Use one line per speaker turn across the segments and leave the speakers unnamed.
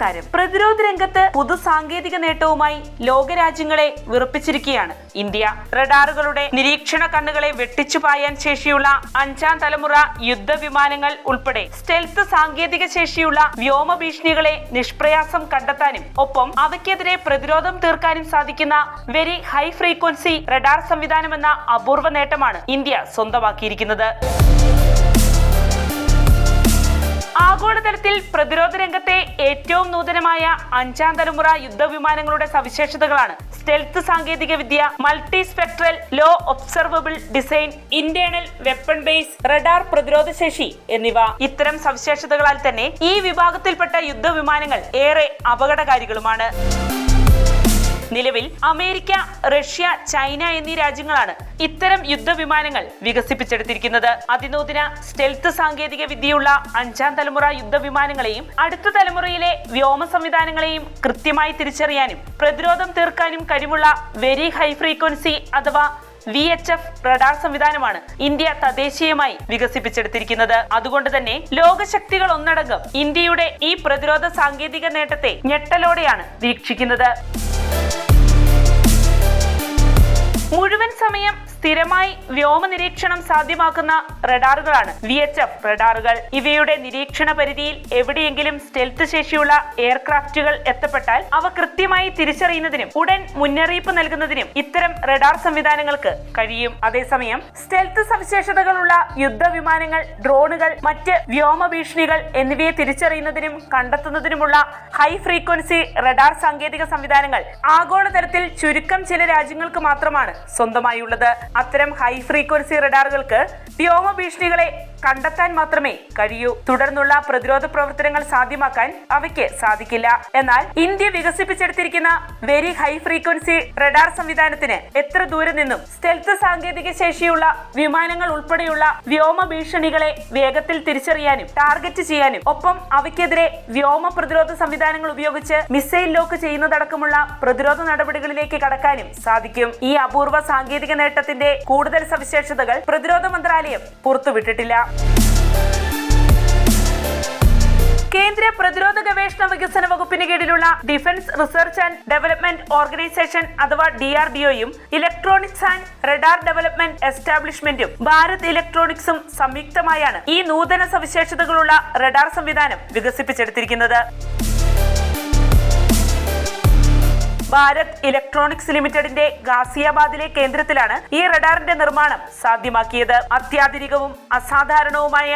നമസ്കാരം പ്രതിരോധ രംഗത്ത് പുതു സാങ്കേതിക നേട്ടവുമായി ലോകരാജ്യങ്ങളെ വിറപ്പിച്ചിരിക്കുകയാണ് ഇന്ത്യ റഡാറുകളുടെ നിരീക്ഷണ കണ്ണുകളെ വെട്ടിച്ചു പായാൻ ശേഷിയുള്ള അഞ്ചാം തലമുറ യുദ്ധവിമാനങ്ങൾ ഉൾപ്പെടെ സ്റ്റെൽത്ത് സാങ്കേതിക ശേഷിയുള്ള വ്യോമ ഭീഷണികളെ നിഷ്പ്രയാസം കണ്ടെത്താനും ഒപ്പം അവയ്ക്കെതിരെ പ്രതിരോധം തീർക്കാനും സാധിക്കുന്ന വെരി ഹൈ ഫ്രീക്വൻസി റഡാർ സംവിധാനമെന്ന അപൂർവ നേട്ടമാണ് ഇന്ത്യ സ്വന്തമാക്കിയിരിക്കുന്നത് ആഗോളതലത്തിൽ പ്രതിരോധ രംഗത്തെ ഏറ്റവും നൂതനമായ അഞ്ചാം തലമുറ യുദ്ധവിമാനങ്ങളുടെ സവിശേഷതകളാണ് സ്റ്റെൽത്ത് സാങ്കേതിക വിദ്യ multi spectral low observable design internal weapon bays radar പ്രതിരോധ ശേഷി എന്നിവ ഇത്തരം സവിശേഷതകളാൽ തന്നെ ഈ വിഭാഗത്തിൽപ്പെട്ട യുദ്ധവിമാനങ്ങൾ ഏറെ അപകടകാരികളുമാണ് നിലവിൽ അമേരിക്ക റഷ്യ ചൈന എന്നീ രാജ്യങ്ങളാണ് ഇത്തരം യുദ്ധവിമാനങ്ങൾ വികസിപ്പിച്ചെടുത്തിരിക്കുന്നത് അതിനൂതന സ്റ്റെൽത്ത് സാങ്കേതിക വിദ്യയുള്ള അഞ്ചാം തലമുറ യുദ്ധവിമാനങ്ങളെയും അടുത്ത തലമുറയിലെ വ്യോമ സംവിധാനങ്ങളെയും കൃത്യമായി തിരിച്ചറിയാനും പ്രതിരോധം തീർക്കാനും കഴിവുള്ള വെരി ഹൈ ഫ്രീക്വൻസി അഥവാ വി എച്ച് എഫ് റഡാർ സംവിധാനമാണ് ഇന്ത്യ തദ്ദേശീയമായി വികസിപ്പിച്ചെടുത്തിരിക്കുന്നത് അതുകൊണ്ട് തന്നെ ലോകശക്തികൾ ഒന്നടങ്കം ഇന്ത്യയുടെ ഈ പ്രതിരോധ സാങ്കേതിക നേട്ടത്തെ ഞെട്ടലോടെയാണ് വീക്ഷിക്കുന്നത് മുഴുവൻ സമയം സ്ഥിരമായി വ്യോമ നിരീക്ഷണം സാധ്യമാക്കുന്ന റഡാറുകളാണ് വി എച്ച് എഫ് റഡാറുകൾ ഇവയുടെ നിരീക്ഷണ പരിധിയിൽ എവിടെയെങ്കിലും സ്റ്റെൽത്ത് ശേഷിയുള്ള എയർക്രാഫ്റ്റുകൾ എത്തപ്പെട്ടാൽ അവ കൃത്യമായി തിരിച്ചറിയുന്നതിനും ഉടൻ മുന്നറിയിപ്പ് നൽകുന്നതിനും ഇത്തരം റഡാർ സംവിധാനങ്ങൾക്ക് കഴിയും അതേസമയം സ്റ്റെൽത്ത് സവിശേഷതകളുള്ള യുദ്ധവിമാനങ്ങൾ ഡ്രോണുകൾ മറ്റ് വ്യോമ ഭീഷണികൾ എന്നിവയെ തിരിച്ചറിയുന്നതിനും കണ്ടെത്തുന്നതിനുമുള്ള ഹൈ ഫ്രീക്വൻസി റഡാർ സാങ്കേതിക സംവിധാനങ്ങൾ ആഗോളതലത്തിൽ ചുരുക്കം ചില രാജ്യങ്ങൾക്ക് മാത്രമാണ് സ്വന്തമായുള്ളത് അത്തരം ഹൈ ഫ്രീക്വൻസി റഡാറുകൾക്ക് വ്യോമ ഭീഷണികളെ കണ്ടെത്താൻ മാത്രമേ കഴിയൂ തുടർന്നുള്ള പ്രതിരോധ പ്രവർത്തനങ്ങൾ സാധ്യമാക്കാൻ അവയ്ക്ക് സാധിക്കില്ല എന്നാൽ ഇന്ത്യ വികസിപ്പിച്ചെടുത്തിരിക്കുന്ന വെരി ഹൈ ഫ്രീക്വൻസി റഡാർ സംവിധാനത്തിന് എത്ര ദൂരെ നിന്നും സ്റ്റെൽത്ത് സാങ്കേതിക ശേഷിയുള്ള വിമാനങ്ങൾ ഉൾപ്പെടെയുള്ള വ്യോമ ഭീഷണികളെ വേഗത്തിൽ തിരിച്ചറിയാനും ടാർഗറ്റ് ചെയ്യാനും ഒപ്പം അവയ്ക്കെതിരെ വ്യോമ പ്രതിരോധ സംവിധാനങ്ങൾ ഉപയോഗിച്ച് മിസൈൽ ലോക്ക് ചെയ്യുന്നതടക്കമുള്ള പ്രതിരോധ നടപടികളിലേക്ക് കടക്കാനും സാധിക്കും ഈ അപൂർവ സാങ്കേതിക നേട്ടത്തിന്റെ ഇതിന്റെ കൂടുതൽ സവിശേഷതകൾ പ്രതിരോധ മന്ത്രാലയം പുറത്തുവിട്ടിട്ടില്ല കേന്ദ്ര പ്രതിരോധ ഗവേഷണ വികസന വകുപ്പിന് കീഴിലുള്ള defence research and development organisation അഥവാ ഡി ആർ ഡി ഒയും ഇലക്ട്രോണിക്സ് ആൻഡ് റഡാർ ഡെവലപ്മെന്റ് എസ്റ്റാബ്ലിഷ്മെന്റും ഭാരത് ഇലക്ട്രോണിക്സും സംയുക്തമായാണ് ഈ നൂതന സവിശേഷതകളുള്ള റഡാർ സംവിധാനം വികസിപ്പിച്ചെടുത്തിരിക്കുന്നത് ഭാരത് ഇലക്ട്രോണിക്സ് ലിമിറ്റഡിന്റെ ഗാസിയാബാദിലെ കേന്ദ്രത്തിലാണ് ഈ റഡാറിന്റെ നിർമ്മാണം സാധ്യമാക്കിയത് അത്യാധുനികവും അസാധാരണവുമായ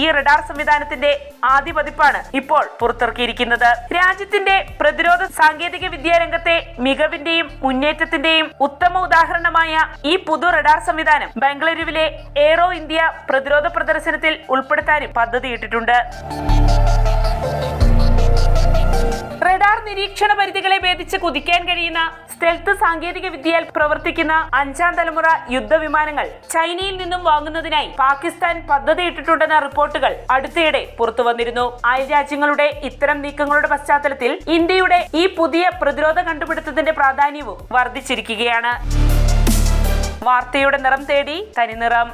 ഈ റഡാർ സംവിധാനത്തിന്റെ ആദ്യ പതിപ്പാണ് ഇപ്പോൾ പുറത്തിറക്കിയിരിക്കുന്നത് രാജ്യത്തിന്റെ പ്രതിരോധ സാങ്കേതിക വിദ്യാ രംഗത്തെ മികവിന്റെയും മുന്നേറ്റത്തിന്റെയും ഉത്തമ ഉദാഹരണമായ ഈ പുതു റഡാർ സംവിധാനം ബംഗളൂരുവിലെ എയ്റോ ഇന്ത്യ പ്രതിരോധ പ്രദർശനത്തിൽ ഉൾപ്പെടുത്താനും പദ്ധതിയിട്ടിട്ടുണ്ട് റഡാർ നിരീക്ഷണ പരിധികളെ ഭേദിച്ച് കുതിക്കാൻ കഴിയുന്ന സ്റ്റെൽത്ത് സാങ്കേതിക വിദ്യയിൽ പ്രവർത്തിക്കുന്ന അഞ്ചാം തലമുറ യുദ്ധവിമാനങ്ങൾ ചൈനയിൽ നിന്നും വാങ്ങുന്നതിനായി പാകിസ്ഥാൻ പദ്ധതിയിട്ടിട്ടുണ്ടെന്ന റിപ്പോർട്ടുകൾ അടുത്തിടെ പുറത്തുവന്നിരുന്നു അയൽരാജ്യങ്ങളുടെ ഇത്തരം നീക്കങ്ങളുടെ പശ്ചാത്തലത്തിൽ ഇന്ത്യയുടെ ഈ പുതിയ പ്രതിരോധ കണ്ടുപിടുത്തത്തിന്റെ പ്രാധാന്യവും വർദ്ധിച്ചിരിക്കുകയാണ് വാർത്തയുടെ നിറം തേടി തനിനിറം